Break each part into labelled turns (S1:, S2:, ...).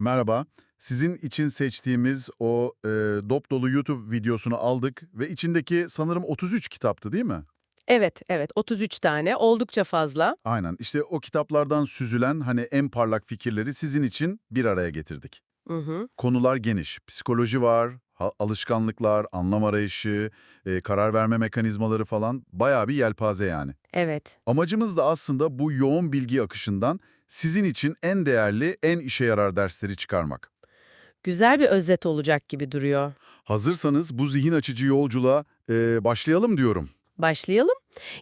S1: Merhaba. Sizin için seçtiğimiz o e, dop dolu YouTube videosunu aldık ve içindeki sanırım 33 kitaptı değil mi?
S2: Evet, evet. 33 tane. Oldukça fazla.
S1: Aynen. İşte o kitaplardan süzülen hani en parlak fikirleri sizin için bir araya getirdik.
S2: Hı hı.
S1: Konular geniş. Psikoloji var, alışkanlıklar, anlam arayışı, e, karar verme mekanizmaları falan bayağı bir yelpaze yani.
S2: Evet.
S1: Amacımız da aslında bu yoğun bilgi akışından sizin için en değerli, en işe yarar dersleri çıkarmak.
S2: Güzel bir özet olacak gibi duruyor.
S1: Hazırsanız bu zihin açıcı yolculuğa e, başlayalım diyorum.
S2: Başlayalım.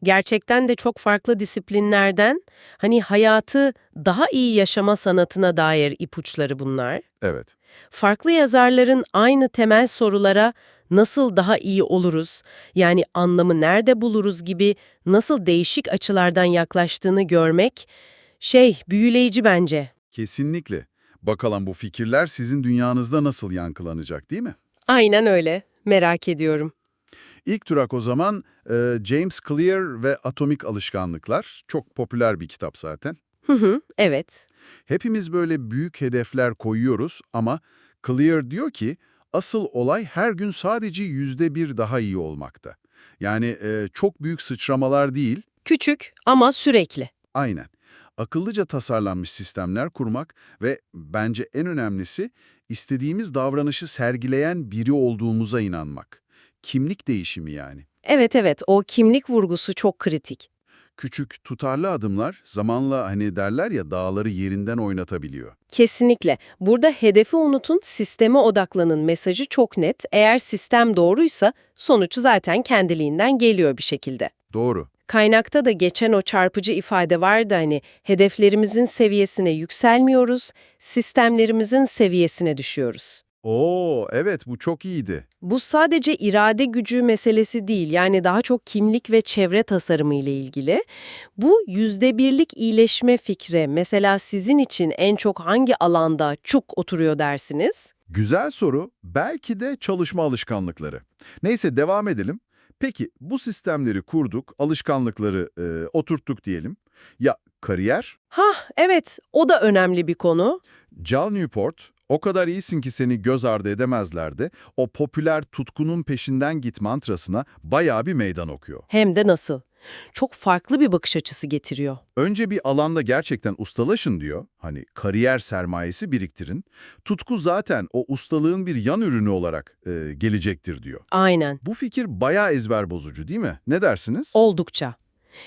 S2: Gerçekten de çok farklı disiplinlerden, hani hayatı daha iyi yaşama sanatına dair ipuçları bunlar.
S1: Evet.
S2: Farklı yazarların aynı temel sorulara nasıl daha iyi oluruz, yani anlamı nerede buluruz gibi nasıl değişik açılardan yaklaştığını görmek, şey, büyüleyici bence.
S1: Kesinlikle. Bakalım bu fikirler sizin dünyanızda nasıl yankılanacak değil mi?
S2: Aynen öyle. Merak ediyorum.
S1: İlk durak o zaman e, James Clear ve Atomik Alışkanlıklar. Çok popüler bir kitap zaten.
S2: Hı hı, evet.
S1: Hepimiz böyle büyük hedefler koyuyoruz ama Clear diyor ki asıl olay her gün sadece yüzde bir daha iyi olmakta. Yani e, çok büyük sıçramalar değil,
S2: Küçük ama sürekli.
S1: aynen. Akıllıca tasarlanmış sistemler kurmak ve bence en önemlisi istediğimiz davranışı sergileyen biri olduğumuza inanmak. Kimlik değişimi yani.
S2: Evet evet, o kimlik vurgusu çok kritik.
S1: Küçük, tutarlı adımlar zamanla hani derler ya dağları yerinden oynatabiliyor.
S2: Kesinlikle. Burada hedefi unutun, sisteme odaklanın mesajı çok net. Eğer sistem doğruysa sonuç zaten kendiliğinden geliyor bir şekilde.
S1: Doğru.
S2: Kaynakta da geçen o çarpıcı ifade vardı hani hedeflerimizin seviyesine yükselmiyoruz, sistemlerimizin seviyesine düşüyoruz.
S1: Oo, evet bu çok iyiydi.
S2: Bu sadece irade gücü meselesi değil, yani daha çok kimlik ve çevre tasarımı ile ilgili. Bu yüzde birlik iyileşme fikri, mesela sizin için en çok hangi alanda çok oturuyor dersiniz?
S1: Güzel soru. Belki de çalışma alışkanlıkları. Neyse devam edelim. Peki bu sistemleri kurduk, alışkanlıkları e, oturttuk diyelim. Ya kariyer?
S2: Hah, evet, o da önemli bir konu.
S1: Cal Newport, o kadar iyisin ki seni göz ardı edemezlerdi. O popüler tutkunun peşinden git mantrasına bayağı bir meydan okuyor.
S2: Hem de nasıl? Çok farklı bir bakış açısı getiriyor.
S1: Önce bir alanda gerçekten ustalaşın diyor. Hani kariyer sermayesi biriktirin. Tutku zaten o ustalığın bir yan ürünü olarak e, gelecektir diyor.
S2: Aynen.
S1: Bu fikir bayağı ezber bozucu değil mi? Ne dersiniz?
S2: Oldukça.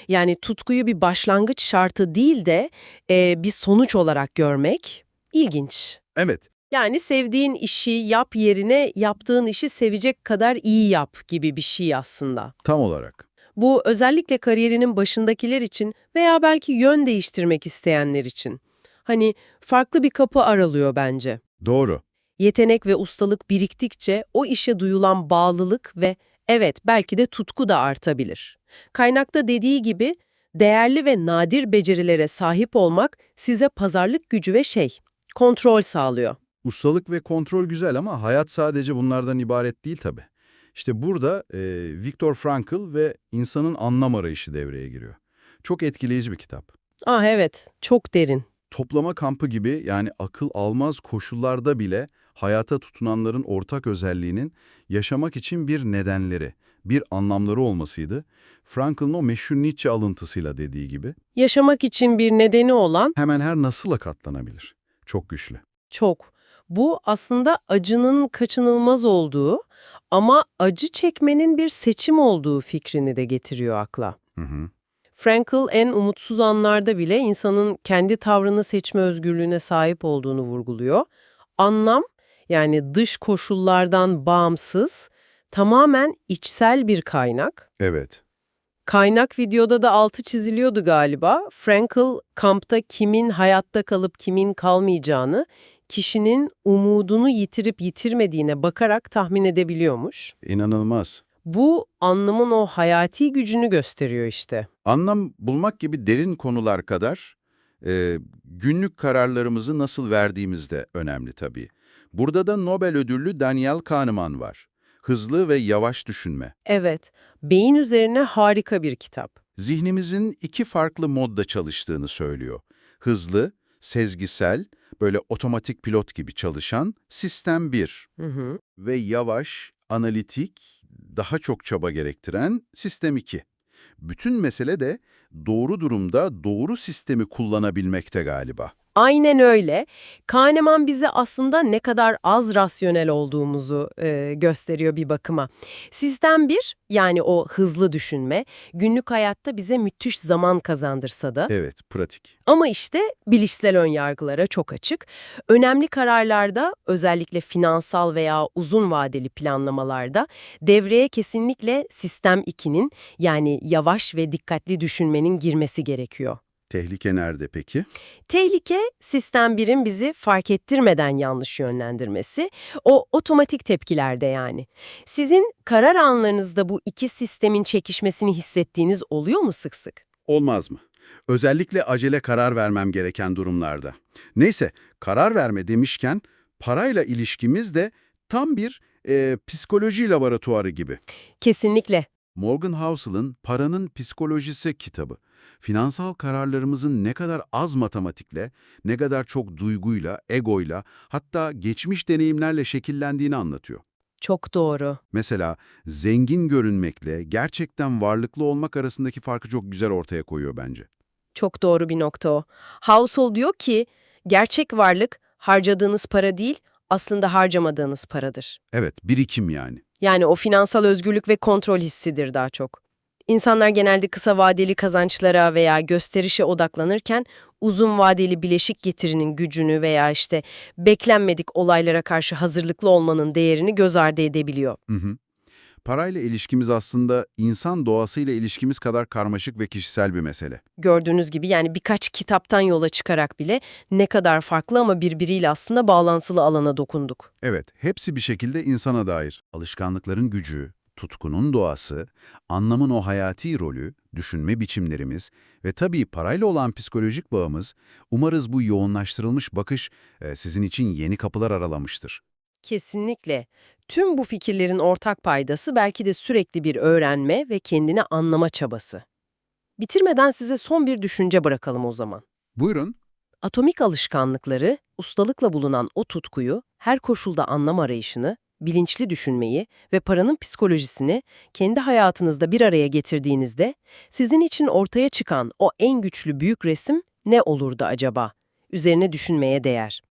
S2: Yani tutkuyu bir başlangıç şartı değil de e, bir sonuç olarak görmek ilginç.
S1: Evet,
S2: Yani sevdiğin işi yap yerine yaptığın işi sevecek kadar iyi yap gibi bir şey aslında.
S1: tam olarak.
S2: Bu özellikle kariyerinin başındakiler için veya belki yön değiştirmek isteyenler için. Hani farklı bir kapı aralıyor bence.
S1: Doğru.
S2: Yetenek ve ustalık biriktikçe o işe duyulan bağlılık ve evet belki de tutku da artabilir. Kaynakta dediği gibi değerli ve nadir becerilere sahip olmak size pazarlık gücü ve şey, kontrol sağlıyor.
S1: Ustalık ve kontrol güzel ama hayat sadece bunlardan ibaret değil tabii. İşte burada e, Viktor Frankl ve insanın anlam arayışı devreye giriyor. Çok etkileyici bir kitap.
S2: Ah evet, çok derin.
S1: Toplama kampı gibi yani akıl almaz koşullarda bile hayata tutunanların ortak özelliğinin yaşamak için bir nedenleri, bir anlamları olmasıydı. Frankl'ın o meşhur Nietzsche alıntısıyla dediği gibi
S2: Yaşamak için bir nedeni olan
S1: hemen her nasıla katlanabilir. Çok güçlü.
S2: çok. Bu aslında acının kaçınılmaz olduğu ama acı çekmenin bir seçim olduğu fikrini de getiriyor akla.
S1: Hı hı.
S2: Frankl en umutsuz anlarda bile insanın kendi tavrını seçme özgürlüğüne sahip olduğunu vurguluyor. Anlam, yani dış koşullardan bağımsız, tamamen içsel bir kaynak.
S1: Evet.
S2: Kaynak videoda da altı çiziliyordu galiba. Frankl, kampta kimin hayatta kalıp kimin kalmayacağını, kişinin umudunu yitirip yitirmediğine bakarak tahmin edebiliyormuş.
S1: İnanılmaz.
S2: Bu anlamın o hayati gücünü gösteriyor işte.
S1: Anlam bulmak gibi derin konular kadar e, günlük kararlarımızı nasıl verdiğimiz de önemli tabii. Burada da Nobel ödüllü Daniel Kahneman var. Hızlı ve yavaş düşünme.
S2: Evet, beyin üzerine harika bir kitap.
S1: Zihnimizin iki farklı modda çalıştığını söylüyor. Hızlı, sezgisel, böyle otomatik pilot gibi çalışan sistem 1
S2: Hı hı.
S1: ve yavaş, analitik, daha çok çaba gerektiren sistem 2. Bütün mesele de doğru durumda doğru sistemi kullanabilmekte galiba.
S2: Aynen öyle. Kahneman bize aslında ne kadar az rasyonel olduğumuzu e, gösteriyor bir bakıma. Sistem 1, yani o hızlı düşünme, günlük hayatta bize müthiş zaman kazandırsa da
S1: Evet, pratik.
S2: ama işte bilişsel önyargılara çok açık. Önemli kararlarda, özellikle finansal veya uzun vadeli planlamalarda devreye kesinlikle sistem 2'nin yani yavaş ve dikkatli düşünmenin girmesi gerekiyor.
S1: Tehlike nerede peki?
S2: Tehlike, sistem 1'in bizi fark ettirmeden yanlış yönlendirmesi, o otomatik tepkilerde yani. Sizin karar anlarınızda bu iki sistemin çekişmesini hissettiğiniz oluyor mu sık sık?
S1: Olmaz mı? Özellikle acele karar vermem gereken durumlarda. Neyse, karar verme demişken parayla ilişkimiz de tam bir e, psikoloji laboratuvarı gibi.
S2: Kesinlikle.
S1: Morgan Housel'ın Paranın Psikolojisi kitabı, finansal kararlarımızın ne kadar az matematikle, ne kadar çok duyguyla, egoyla, hatta geçmiş deneyimlerle şekillendiğini anlatıyor.
S2: Çok doğru.
S1: Mesela zengin görünmekle gerçekten varlıklı olmak arasındaki farkı çok güzel ortaya koyuyor bence.
S2: Çok doğru bir nokta o. Household diyor ki, gerçek varlık harcadığınız para değil, aslında harcamadığınız paradır.
S1: Evet, birikim yani.
S2: Yani o finansal özgürlük ve kontrol hissidir daha çok. İnsanlar genelde kısa vadeli kazançlara veya gösterişe odaklanırken uzun vadeli bileşik getirinin gücünü veya işte beklenmedik olaylara karşı hazırlıklı olmanın değerini göz ardı edebiliyor.
S1: Hı hı. Parayla ilişkimiz aslında insan doğasıyla ilişkimiz kadar karmaşık ve kişisel bir mesele.
S2: Gördüğünüz gibi yani birkaç kitaptan yola çıkarak bile ne kadar farklı ama birbiriyle aslında bağlantılı alana dokunduk.
S1: Evet, hepsi bir şekilde insana dair. Alışkanlıkların gücü, tutkunun doğası, anlamın o hayati rolü, düşünme biçimlerimiz ve tabii parayla olan psikolojik bağımız, umarız bu yoğunlaştırılmış bakış e, sizin için yeni kapılar aralamıştır.
S2: Kesinlikle. Tüm bu fikirlerin ortak paydası belki de sürekli bir öğrenme ve kendini anlama çabası. Bitirmeden size son bir düşünce bırakalım o zaman.
S1: Buyurun.
S2: Atomik alışkanlıkları, ustalıkla bulunan o tutkuyu, her koşulda anlam arayışını, bilinçli düşünmeyi ve paranın psikolojisini kendi hayatınızda bir araya getirdiğinizde sizin için ortaya çıkan o en güçlü büyük resim ne olurdu acaba? Üzerine düşünmeye değer.